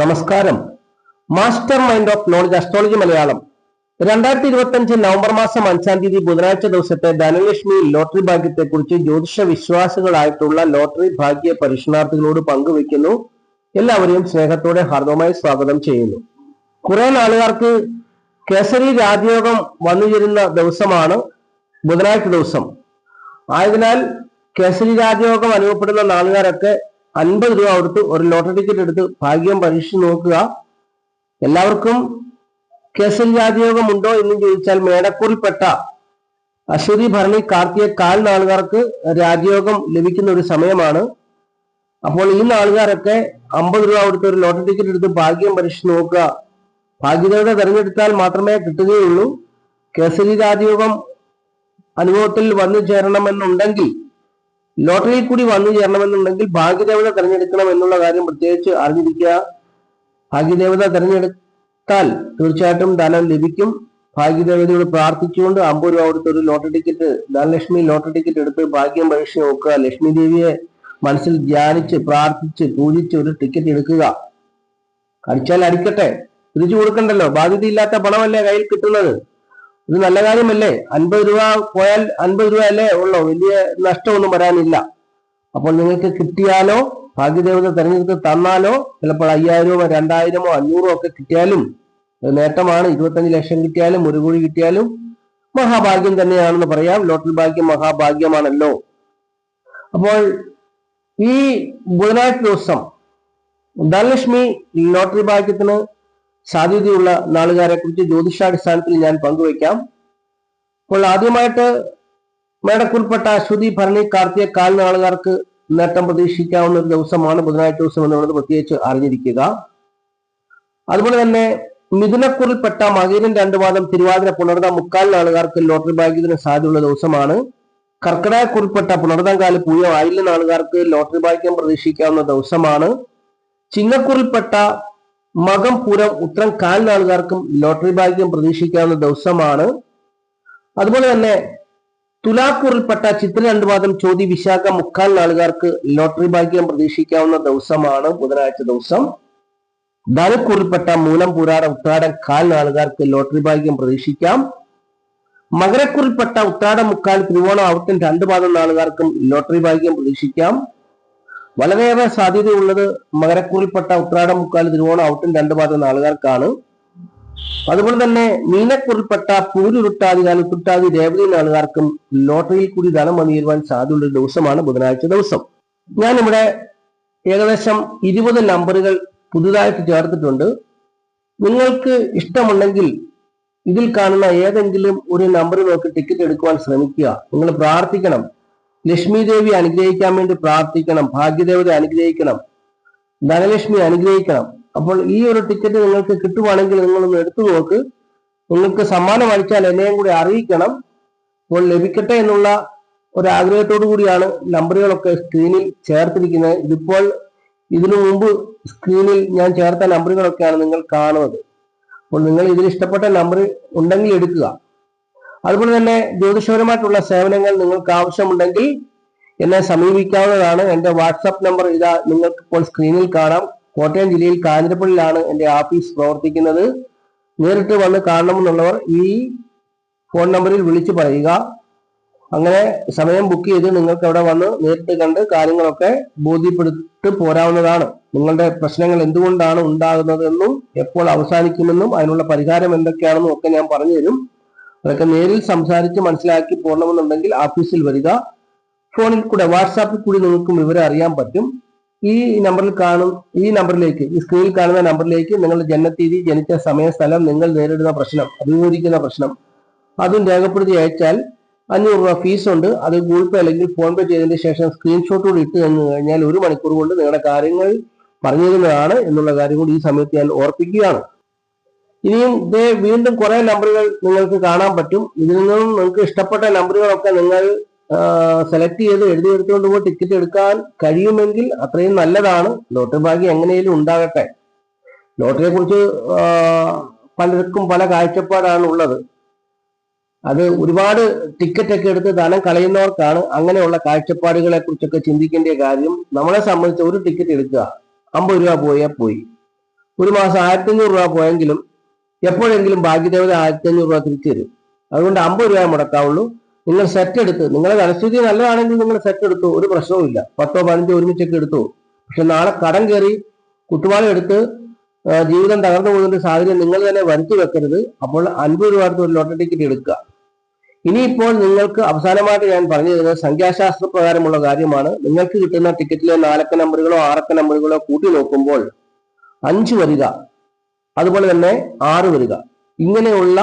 നമസ്കാരം. Master mind of knowledge astrology Malayalam. രണ്ടായിരത്തി ഇരുപത്തി അഞ്ച് നവംബർ മാസം അഞ്ചാം തീയതി ബുധനാഴ്ച ദിവസത്തെ ധനലക്ഷ്മി ലോട്ടറി ഭാഗ്യത്തെ കുറിച്ച് ജ്യോതിഷ വിശ്വാസികളായിട്ടുള്ള ലോട്ടറി ഭാഗ്യ പരീക്ഷണാർത്ഥികളോട് പങ്കുവെക്കുന്നു എല്ലാവരെയും സ്നേഹത്തോടെ ഹാർദവമായി സ്വാഗതം ചെയ്യുന്നു. കുറെ നാളുകാർക്ക് കേസരി രാജയോഗം വന്നു ചേരുന്ന ദിവസമാണ് ബുധനാഴ്ച ദിവസം. ആയതിനാൽ കേസരി രാജയോഗം അനുഭവപ്പെടുന്ന നാളുകാരൊക്കെ അൻപത് രൂപ കൊടുത്ത് ഒരു ലോട്ടറി ടിക്കറ്റ് എടുത്ത് ഭാഗ്യം പരീക്ഷിച്ച് നോക്കുക. എല്ലാവർക്കും കേസൽ രാജയോഗം ഉണ്ടോ എന്ന് ചോദിച്ചാൽ മേടക്കൂറിൽപ്പെട്ട അശ്വതി ഭരണി കാർത്തിക കാൽ നാളുകാർക്ക് രാജയോഗം ലഭിക്കുന്ന ഒരു സമയമാണ്. അപ്പോൾ ഈ നാളുകാരൊക്കെ അമ്പത് രൂപ കൊടുത്ത് ഒരു ലോട്ടറി ടിക്കറ്റ് എടുത്ത് ഭാഗ്യം പരീക്ഷിച്ച് നോക്കുക. ഭാഗ്യതയുടെ തെരഞ്ഞെടുത്താൽ മാത്രമേ കിട്ടുകയുള്ളൂ. കേസരി രാജയോഗം അനുഭവത്തിൽ വന്നു ചേരണമെന്നുണ്ടെങ്കിൽ ലോട്ടറിയിൽ കൂടി വന്നു ചേരണമെന്നുണ്ടെങ്കിൽ ഭാഗ്യദേവത തിരഞ്ഞെടുക്കണം എന്നുള്ള കാര്യം പ്രത്യേകിച്ച് അറിഞ്ഞിരിക്കുക. ഭാഗ്യദേവത തിരഞ്ഞെടുത്താൽ തീർച്ചയായിട്ടും ധനം ലഭിക്കും. ഭാഗ്യദേവതയോട് പ്രാർത്ഥിച്ചുകൊണ്ട് അമ്പത് രൂപ കൊടുത്ത് ഒരു lottery ticket Dhanalakshmi lottery ticket എടുത്ത് ഭാഗ്യം പരീക്ഷ നോക്കുക. ലക്ഷ്മി ദേവിയെ മനസ്സിൽ ധ്യാനിച്ച് പ്രാർത്ഥിച്ച് പൂജിച്ച് ഒരു ടിക്കറ്റ് എടുക്കുക. അടിച്ചാൽ അടിക്കട്ടെ. തിരിച്ചു കൊടുക്കണ്ടല്ലോ. ബാധ്യതയില്ലാത്ത പണമല്ലേ കയ്യിൽ കിട്ടുന്നത്? ഇത് നല്ല കാര്യമല്ലേ? അൻപത് രൂപ പോയാൽ അൻപത് രൂപ അല്ലേ ഉള്ളൂ. വലിയ നഷ്ടമൊന്നും വരാനില്ല. അപ്പോൾ നിങ്ങൾക്ക് കിട്ടിയാലോ ഭാഗ്യദേവത തെരഞ്ഞെടുത്ത് തന്നാലോ ചിലപ്പോൾ അയ്യായിരമോ രണ്ടായിരമോ അഞ്ഞൂറോ ഒക്കെ കിട്ടിയാലും നേട്ടമാണ്. ഇരുപത്തഞ്ച് ലക്ഷം കിട്ടിയാലും ഒരു കോടി കിട്ടിയാലും മഹാഭാഗ്യം തന്നെയാണെന്ന് പറയാം. ലോട്ടറി ഭാഗ്യം മഹാഭാഗ്യമാണല്ലോ. അപ്പോൾ ഈ ബുധനാഴ്ച ദിവസം ധനലക്ഷ്മി ലോട്ടറി ഭാഗ്യത്തിന് സാധ്യതയുള്ള നാളുകാരെ കുറിച്ച് ജ്യോതിഷാടിസ്ഥാനത്തിൽ ഞാൻ പങ്കുവയ്ക്കാം. അപ്പോൾ ആദ്യമായിട്ട് മേടക്കുൾപ്പെട്ട അശ്വതി ഭരണി കാർത്തിക കാൽ നാളുകാർക്ക് നേട്ടം പ്രതീക്ഷിക്കാവുന്ന ഒരു ദിവസമാണ് ബുധനാഴ്ച ദിവസം എന്നുള്ളത് പ്രത്യേകിച്ച് അറിഞ്ഞിരിക്കുക. അതുപോലെ തന്നെ മിഥുനക്കുറിൽപ്പെട്ട മകീരൻ രണ്ടു മാതം തിരുവാതിര പുണർത മുക്കാൽ നാളുകാർക്ക് ലോട്ടറി ഭാഗ്യത്തിന് സാധ്യതയുള്ള ദിവസമാണ്. കർക്കിടകക്കുറിൽപ്പെട്ട പുണർന്നങ്കാൽ പൂയോ ആയില്ല നാളുകാർക്ക് ലോട്ടറി ഭാഗ്യം പ്രതീക്ഷിക്കാവുന്ന ദിവസമാണ്. ചിങ്ങക്കുറിൽപ്പെട്ട മകം പൂരം ഉത്തരം കാൽ നാളുകാർക്കും ലോട്ടറി ഭാഗ്യം പ്രതീക്ഷിക്കാവുന്ന ദിവസമാണ്. അതുപോലെ തന്നെ തുലാക്കൂറിൽപ്പെട്ട ചിത്ര രണ്ടു പാദം ചോതി വിശാഖ മുക്കാൽ നാളുകാർക്ക് ലോട്ടറി ഭാഗ്യം പ്രതീക്ഷിക്കാവുന്ന ദിവസമാണ് ബുധനാഴ്ച ദിവസം. ധനുക്കൂറിൽപ്പെട്ട മൂലം പുരാട ഉത്രാടം കാൽ നാളുകാർക്ക് ലോട്ടറി ഭാഗ്യം പ്രതീക്ഷിക്കാം. മകരക്കുറിൽപ്പെട്ട ഉത്രാടം മുക്കാൽ തിരുവോണം ഔട്ടൻ രണ്ടു പാദം നാളുകാർക്കും ലോട്ടറി ഭാഗ്യം പ്രതീക്ഷിക്കാം. വളരെയേറെ സാധ്യതയുള്ളത് മകരക്കുറിൽപ്പെട്ട ഉത്രാടം മുക്കാൽ തിരുവോണം ഔട്ടും രണ്ടു പാദം ആളുകൾക്കാണ് അതുപോലെ തന്നെ മീനക്കുറിൽപ്പെട്ട പൂരുരുട്ടാതി കാലത്തുട്ടാതി രേവതി നാളുകാർക്കും ലോട്ടറിയിൽ കൂടി ധനം വന്നിരുവാൻ സാധ്യതയുള്ള ദിവസമാണ് ബുധനാഴ്ച ദിവസം. ഞാൻ ഇവിടെ ഏകദേശം ഇരുപത് നമ്പറുകൾ പുതുതായിട്ട് ചേർത്തിട്ടുണ്ട്. നിങ്ങൾക്ക് ഇഷ്ടമുണ്ടെങ്കിൽ ഇതിൽ കാണുന്ന ഏതെങ്കിലും ഒരു നമ്പർ നോക്കി ടിക്കറ്റ് എടുക്കുവാൻ ശ്രമിക്കുക. നിങ്ങൾ പ്രാർത്ഥിക്കണം. ലക്ഷ്മി ദേവി അനുഗ്രഹിക്കാൻ വേണ്ടി പ്രാർത്ഥിക്കണം ഭാഗ്യദേവത അനുഗ്രഹിക്കണം ധനലക്ഷ്മി അനുഗ്രഹിക്കണം. അപ്പോൾ ഈ ഒരു ടിക്കറ്റ് നിങ്ങൾക്ക് കിട്ടുവാണെങ്കിൽ നിങ്ങളൊന്ന് എടുത്തു നോക്ക്. നിങ്ങൾക്ക് സമ്മാനം അടിച്ചാൽ എന്നെയും കൂടി അറിയിക്കണം. അപ്പോൾ ലഭിക്കട്ടെ എന്നുള്ള ഒരു ആഗ്രഹത്തോടു കൂടിയാണ് നമ്പറുകളൊക്കെ സ്ക്രീനിൽ ചേർത്തിരിക്കുന്നത്. ഇതിപ്പോൾ ഇതിനു മുമ്പ് സ്ക്രീനിൽ ഞാൻ ചേർത്ത നമ്പറുകളൊക്കെയാണ് നിങ്ങൾ കാണുന്നത്. അപ്പോൾ നിങ്ങൾ ഇതിൽ ഇഷ്ടപ്പെട്ട നമ്പർ ഉണ്ടെങ്കിൽ എടുക്കുക. അതുപോലെ തന്നെ ജ്യോതിഷപരമായിട്ടുള്ള സേവനങ്ങൾ നിങ്ങൾക്ക് ആവശ്യമുണ്ടെങ്കിൽ എന്നെ സമീപിക്കാവുന്നതാണ്. എന്റെ വാട്സാപ്പ് നമ്പർ ഇതാ നിങ്ങൾക്ക് ഇപ്പോൾ സ്ക്രീനിൽ കാണാം. കോട്ടയം ജില്ലയിൽ കാഞ്ഞിരപ്പള്ളിയിലാണ് എന്റെ ഓഫീസ് പ്രവർത്തിക്കുന്നത്. നേരിട്ട് വന്ന് കാണണമെന്നുള്ളവർ ഈ ഫോൺ നമ്പറിൽ വിളിച്ചു പറയുക. അങ്ങനെ സമയം ബുക്ക് ചെയ്ത് നിങ്ങൾക്ക് അവിടെ വന്ന് നേരിട്ട് കണ്ട് കാര്യങ്ങളൊക്കെ ബോധ്യപ്പെടുത്തി പോരാവുന്നതാണ്. നിങ്ങളുടെ പ്രശ്നങ്ങൾ എന്തുകൊണ്ടാണ് ഉണ്ടാകുന്നതെന്നും എപ്പോൾ അവസാനിക്കുമെന്നും അതിനുള്ള പരിഹാരം എന്തൊക്കെയാണെന്നും ഒക്കെ ഞാൻ പറഞ്ഞു തരും അതൊക്കെ നേരിൽ സംസാരിച്ച് മനസ്സിലാക്കി പോകണമെന്നുണ്ടെങ്കിൽ ഓഫീസിൽ വരിക. ഫോണിൽ കൂടെ വാട്സാപ്പിൽ കൂടി നിങ്ങൾക്ക് വിവരം അറിയാൻ പറ്റും. ഈ നമ്പറിൽ കാണും ഈ നമ്പറിലേക്ക് ഈ സ്ക്രീനിൽ കാണുന്ന നമ്പറിലേക്ക് നിങ്ങളുടെ ജനനത്തീയതി ജനിച്ച സമയ സ്ഥലം നിങ്ങൾ നേരിടുന്ന പ്രശ്നം അഭിമുഖീകരിക്കുന്ന പ്രശ്നം. അതും രേഖപ്പെടുത്തി അയച്ചാൽ അഞ്ഞൂറ് രൂപ ഫീസ് ഉണ്ട്. അത് ഗൂഗിൾ പേ അല്ലെങ്കിൽ ഫോൺ പേ ചെയ്തതിന് ശേഷം സ്ക്രീൻഷോട്ട് കൂടി ഇട്ട് തന്നു കഴിഞ്ഞാൽ ഒരു മണിക്കൂർ കൊണ്ട് നിങ്ങളുടെ കാര്യങ്ങൾ പറഞ്ഞു തരുന്നതാണ് എന്നുള്ള കാര്യം കൂടി ഈ സമയത്ത് ഞാൻ ഓർപ്പിക്കുകയാണ്. ഇനിയും ഇതേ വീണ്ടും കുറെ നമ്പറുകൾ നിങ്ങൾക്ക് കാണാൻ പറ്റും. ഇതിൽ നിന്നും നിങ്ങൾക്ക് ഇഷ്ടപ്പെട്ട നമ്പറുകളൊക്കെ നിങ്ങൾ സെലക്ട് ചെയ്ത് എഴുതി എഴുതിയെടുത്തുകൊണ്ട് പോയി ടിക്കറ്റ് എടുക്കാൻ കഴിയുമെങ്കിൽ അത്രയും നല്ലതാണ്. ലോട്ടറി ഭാഗ്യം എങ്ങനെയും ഉണ്ടാകട്ടെ. ലോട്ടറിയെ കുറിച്ച് പലർക്കും പല കാഴ്ചപ്പാടാണ് ഉള്ളത്. അത് ഒരുപാട് ടിക്കറ്റ് ഒക്കെ എടുത്ത് ധനം കളയുന്നവർക്കാണ് അങ്ങനെയുള്ള കാഴ്ചപ്പാടുകളെ കുറിച്ചൊക്കെ ചിന്തിക്കേണ്ട കാര്യം. നമ്മളെ സംബന്ധിച്ച് ഒരു ടിക്കറ്റ് എടുക്കുക. അമ്പത് രൂപ പോയാൽ പോയി. ഒരു മാസം ആയിരത്തി അഞ്ഞൂറ് രൂപ പോയെങ്കിലും എപ്പോഴെങ്കിലും ഭാഗ്യദേവത ആയിരത്തി അഞ്ഞൂറ് രൂപ തിരിച്ചു തരും. അതുകൊണ്ട് അമ്പത് രൂപ മുടക്കാവുള്ളൂ. നിങ്ങൾ സെറ്റ് എടുത്ത് നിങ്ങളുടെ ധനസ്ഥിതി നല്ലതാണെങ്കിൽ നിങ്ങൾ സെറ്റ് എടുത്തു ഒരു പ്രശ്നവുമില്ല പത്തോ പതിനഞ്ചോ ഒരുമിച്ചൊക്കെ എടുത്തു. പക്ഷെ നാളെ കടം കയറി കുട്ടുപാലം എടുത്ത് ജീവിതം തകർന്നു പോകുന്ന സാഹചര്യം നിങ്ങൾ തന്നെ വരുത്തി വെക്കരുത്. അപ്പോൾ അൻപത് രൂപ അടുത്ത് ഒരു ലോട്ടറി ടിക്കറ്റ് എടുക്കുക. ഇനിയിപ്പോൾ നിങ്ങൾക്ക് അവസാനമായിട്ട് ഞാൻ പറഞ്ഞു തരുന്നത് സംഖ്യാശാസ്ത്ര പ്രകാരമുള്ള കാര്യമാണ്. നിങ്ങൾക്ക് കിട്ടുന്ന ടിക്കറ്റിലെ നാലക്ക നമ്പറുകളോ ആറക്ക നമ്പറുകളോ കൂട്ടി നോക്കുമ്പോൾ അഞ്ച് വരിക. അതുപോലെ തന്നെ ആറ് വരിക. ഇങ്ങനെയുള്ള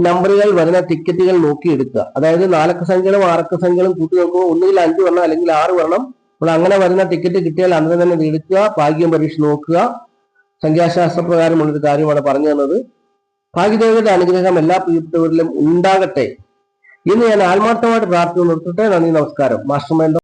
നമ്പറുകൾ വരുന്ന ടിക്കറ്റുകൾ നോക്കി എടുക്കുക. അതായത് നാലക്ക സംഖ്യകളും ആറക്ക സംഖ്യകളും കൂട്ടി നോക്കുമ്പോൾ ഒന്നുകിൽ അഞ്ച് വരണം അല്ലെങ്കിൽ ആറ് വരണം. അപ്പോൾ അങ്ങനെ വരുന്ന ടിക്കറ്റ് കിട്ടിയാൽ അന്ന് തന്നെ എടുക്കുക ഭാഗ്യം പരീക്ഷ നോക്കുക. സംഖ്യാശാസ്ത്ര പ്രകാരമുള്ളൊരു കാര്യമാണ് പറഞ്ഞു തന്നത്. ഭാഗ്യദേവയുടെ അനുഗ്രഹം എല്ലാ പ്രിയപ്പെട്ടവരിലും ഉണ്ടാകട്ടെ. ഇന്ന് ഞാൻ ആത്മാർത്ഥമായിട്ട് പ്രാർത്ഥന നിർത്തട്ടെ. നന്ദി നമസ്കാരം. Master mind